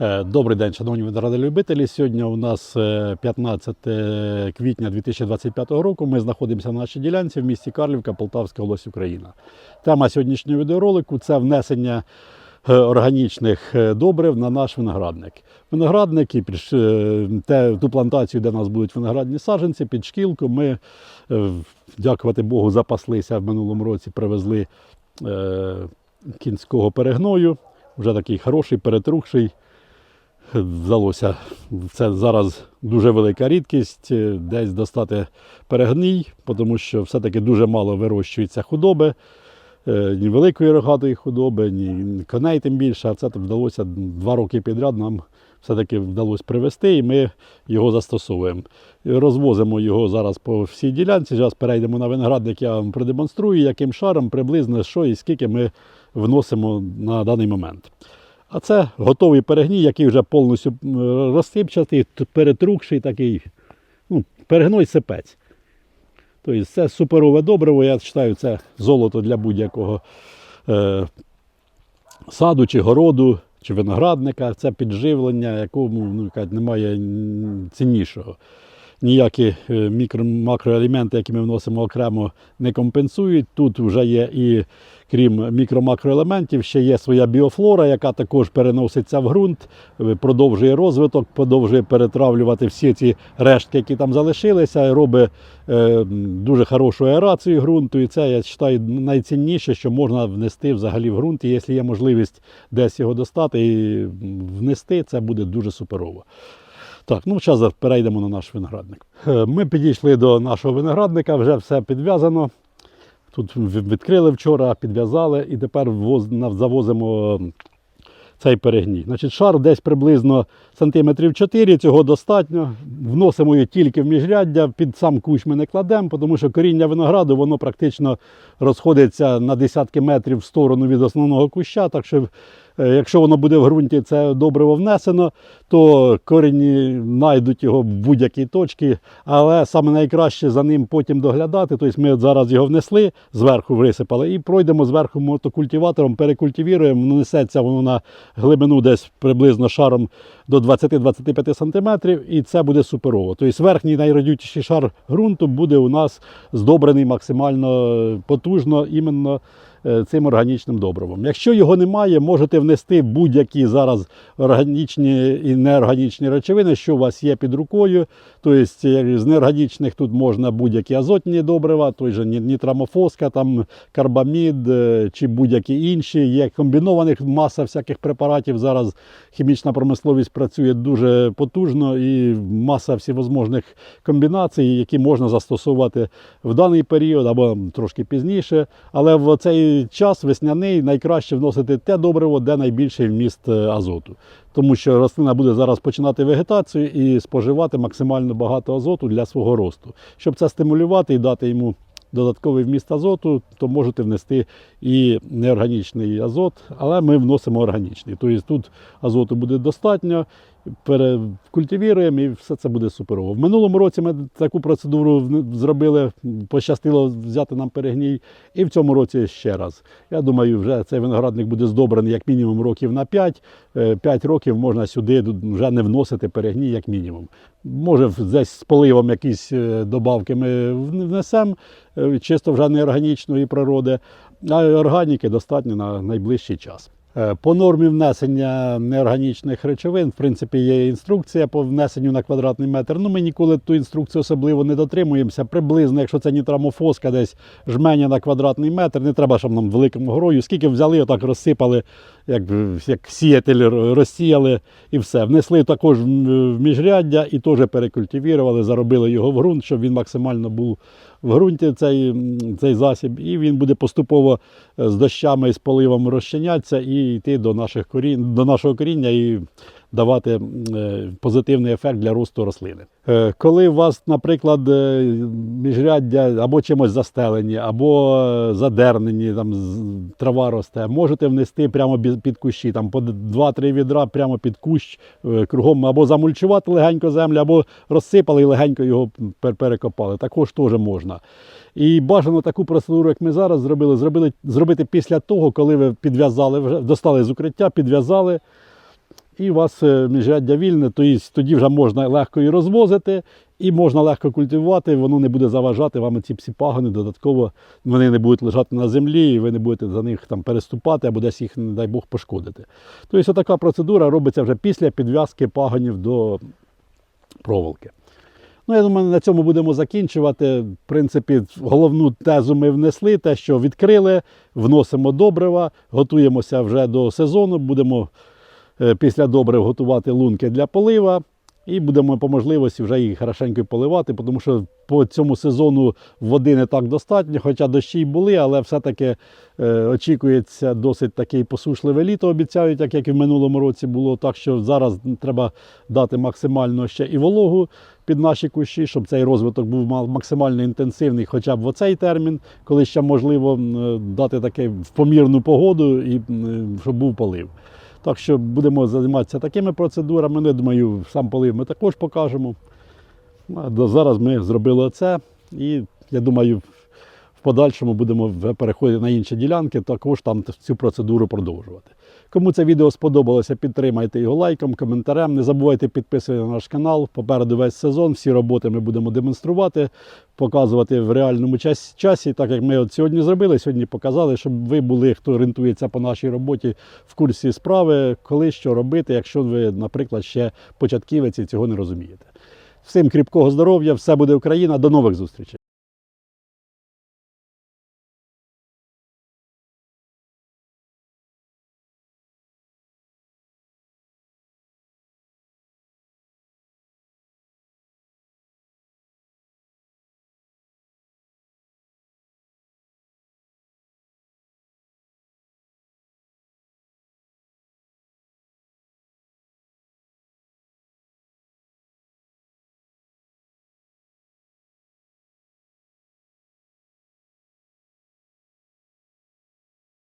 Е, Добрий день, шановні виноградолюбителі. Сьогодні у нас е, 15 квітня 2025 року. Ми знаходимося на нашій ділянці в місті Карлівка, Полтавська область, Україна. Тема сьогоднішнього відеоролику це внесення е, органічних е, добрив на наш виноградник. Виноградник і під е, те, ту плантацію, де у нас будуть виноградні саджанці, під шкілку. Ми, е, дякувати Богу, запаслися в минулому році, привезли е, кінського перегною. Вже такий хороший, перетрухший. Вдалося. Це зараз дуже велика рідкість, е, десь достати перегній, тому що все-таки дуже мало вирощується худоби, е, ні великої рогатої худоби, ні коней тим більше. А це вдалося два роки підряд нам все-таки вдалося привезти, і ми його застосовуємо. Розвозимо його зараз по всій ділянці. Зараз перейдемо на виноградник, я вам продемонструю, яким шаром приблизно що і скільки ми вносимо на даний момент. А це готовий перегній, який вже повністю розсипчатий, перетрухший такий, ну, перегной сипець. Тобто це суперове добриво, я вважаю, це золото для будь-якого е, саду чи городу, чи виноградника. Це підживлення, якому ну, немає ціннішого. Ніякі е, мікро, макроелементи, які ми вносимо окремо, не компенсують. Тут вже є і крім мікро-макроелементів, ще є своя біофлора, яка також переноситься в ґрунт, е, продовжує розвиток, продовжує перетравлювати всі ці рештки, які там залишилися, робить е, дуже хорошу аерацію ґрунту. І це я вважаю найцінніше, що можна внести взагалі в ґрунт. І якщо є можливість десь його достати і внести, це буде дуже суперово. Так, ну зараз перейдемо на наш виноградник. Е, Ми підійшли до нашого виноградника, вже все підв'язано. Тут відкрили вчора, підв'язали і тепер завозимо цей перегній. Значить, шар десь приблизно сантиметрів 4, цього достатньо. Вносимо її тільки в міжряддя, під сам кущ ми не кладемо, тому що коріння винограду воно практично розходиться на десятки метрів в сторону від основного куща. Так що, якщо воно буде в ґрунті, це добриво внесено, то корені знайдуть його в будь-якій точці. Але саме найкраще за ним потім доглядати. Тобто ми зараз його внесли, зверху висипали, і пройдемо зверху мотокультиватором, перекультивіруємо, воно несеться воно на глибину десь приблизно шаром до 20-25 см, і це буде суперово. Тобто верхній найродючіший шар ґрунту буде у нас здобрений максимально потужно іменно е, цим органічним добривом. Якщо його немає, можете внести будь-які зараз органічні і неорганічні речовини, що у вас є під рукою. Тобто з неорганічних тут можна будь-які азотні добрива, той же нітрамофоска, там карбамід е, чи будь-які інші. Є комбінованих маса всяких препаратів. Зараз хімічна промисловість працює дуже потужно і маса всевозможних комбінацій, які можна застосовувати в даний період або трошки пізніше. Але в цей час весняний найкраще вносити те добриво, де найбільший вміст е, азоту. Тому що рослина буде зараз починати вегетацію і споживати максимально багато азоту для свого росту. Щоб це стимулювати і дати йому додатковий вміст азоту, то можете внести і неорганічний азот, але ми вносимо органічний. Тобто тут азоту буде достатньо, перекультивіруємо і все це буде суперово. В минулому році ми таку процедуру зробили, пощастило взяти нам перегній, і в цьому році ще раз. Я думаю, вже цей виноградник буде здобрений як мінімум років на 5. 5 років можна сюди вже не вносити перегній як мінімум. Може, десь з поливом якісь е, добавки ми внесемо, е, чисто вже неорганічної природи, а органіки достатньо на найближчий час. Е, По нормі внесення неорганічних речовин, в принципі, є інструкція по внесенню на квадратний метр. Ну, ми ніколи ту інструкцію особливо не дотримуємося. Приблизно, якщо це нітрамофоска, десь жменя на квадратний метр, не треба, щоб нам великому грою. Скільки взяли, отак розсипали, як, як сіятель розсіяли і все. Внесли також в міжряддя і теж перекультивірували, заробили його в ґрунт, щоб він максимально був в ґрунті цей, цей засіб, і він буде поступово е, з дощами і з поливом розчинятися і йти до, наших корінь, до нашого коріння і давати е, позитивний ефект для росту рослини. Е, Коли у вас, наприклад, е, міжряддя або чимось застелені, або задернені, там трава росте, можете внести прямо під кущі, там по 2-3 відра прямо під кущ кругом, або замульчувати легенько землю, або розсипали і легенько його перекопали. Також теж можна. І бажано таку процедуру, як ми зараз зробили, зробили зробити після того, коли ви підв'язали, вже достали з укриття, підв'язали. І у вас е, міжряддя вільне, то є, тоді вже можна легко і розвозити, і можна легко культивувати, воно не буде заважати вам ці всі пагони додатково, вони не будуть лежати на землі, і ви не будете за них там переступати або десь їх, не дай Бог, пошкодити. Тобто така процедура робиться вже після підв'язки пагонів до проволоки. Ну, я думаю, на цьому будемо закінчувати. В принципі, головну тезу ми внесли, те, що відкрили, вносимо добрива, готуємося вже до сезону, будемо після добрив готувати лунки для полива. І будемо по можливості вже їх хорошенько поливати, тому що по цьому сезону води не так достатньо, хоча дощі й були, але все-таки е, очікується досить таке посушливе літо, обіцяють, так як і в минулому році було. Так що зараз треба дати максимально ще і вологу під наші кущі, щоб цей розвиток був ма- максимально інтенсивний, хоча б в оцей термін, коли ще можливо е, дати таке в помірну погоду і щоб був полив. Так що будемо займатися такими процедурами. Не я думаю, сам полив ми також покажемо. Ну, зараз ми зробили це і я думаю, подальшому будемо переходити на інші ділянки, також там цю процедуру продовжувати. Кому це відео сподобалося, підтримайте його лайком, коментарем. Не забувайте підписувати на наш канал. Попереду весь сезон. Всі роботи ми будемо демонструвати, показувати в реальному часі, так як ми от сьогодні зробили. Сьогодні показали, щоб ви були, хто орієнтується по нашій роботі в курсі справи, коли що робити, якщо ви, наприклад, ще початківець і цього не розумієте. Всім кріпкого здоров'я, все буде Україна. До нових зустрічей!